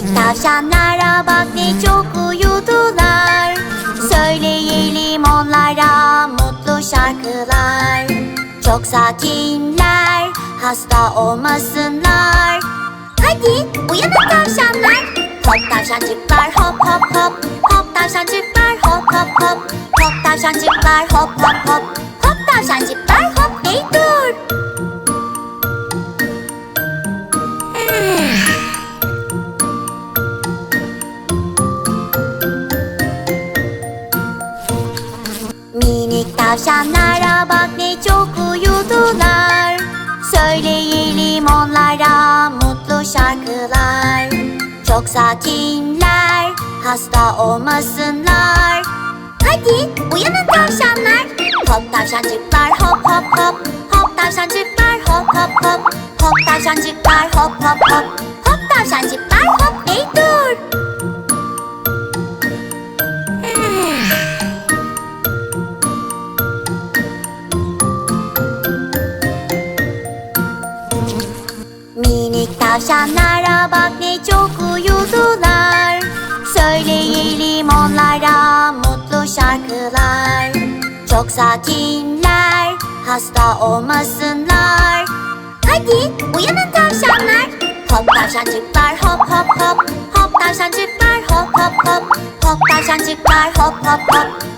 tavşanlara bak ne çok uyudular. Söyleyelim onlara mutlu şarkılar. Çok sakinler hasta olmasınlar. Hadi uyanın tavşanlar. Hop tavşancıklar hop hop hop. Hop tavşancıklar hop hop hop. Hop tavşancıklar hop hop hop tavşanlara bak ne çok uyudular. Söyleyelim onlara mutlu şarkılar. Çok sakinler hasta olmasınlar. Hadi uyanın tavşanlar. Hop tavşancıklar hop hop hop. Hop tavşancıklar hop hop hop. Hop tavşancıklar hop hop hop Minik tavşanlara bak ne çok uyudular Söyleyelim onlara mutlu şarkılar. Çok sakinler hasta olmasınlar. Hadi uyanın tavşanlar. Hop tavşancıklar hop hop hop. Hop tavşancıklar hop hop hop. Hop tavşancıklar hop hop hop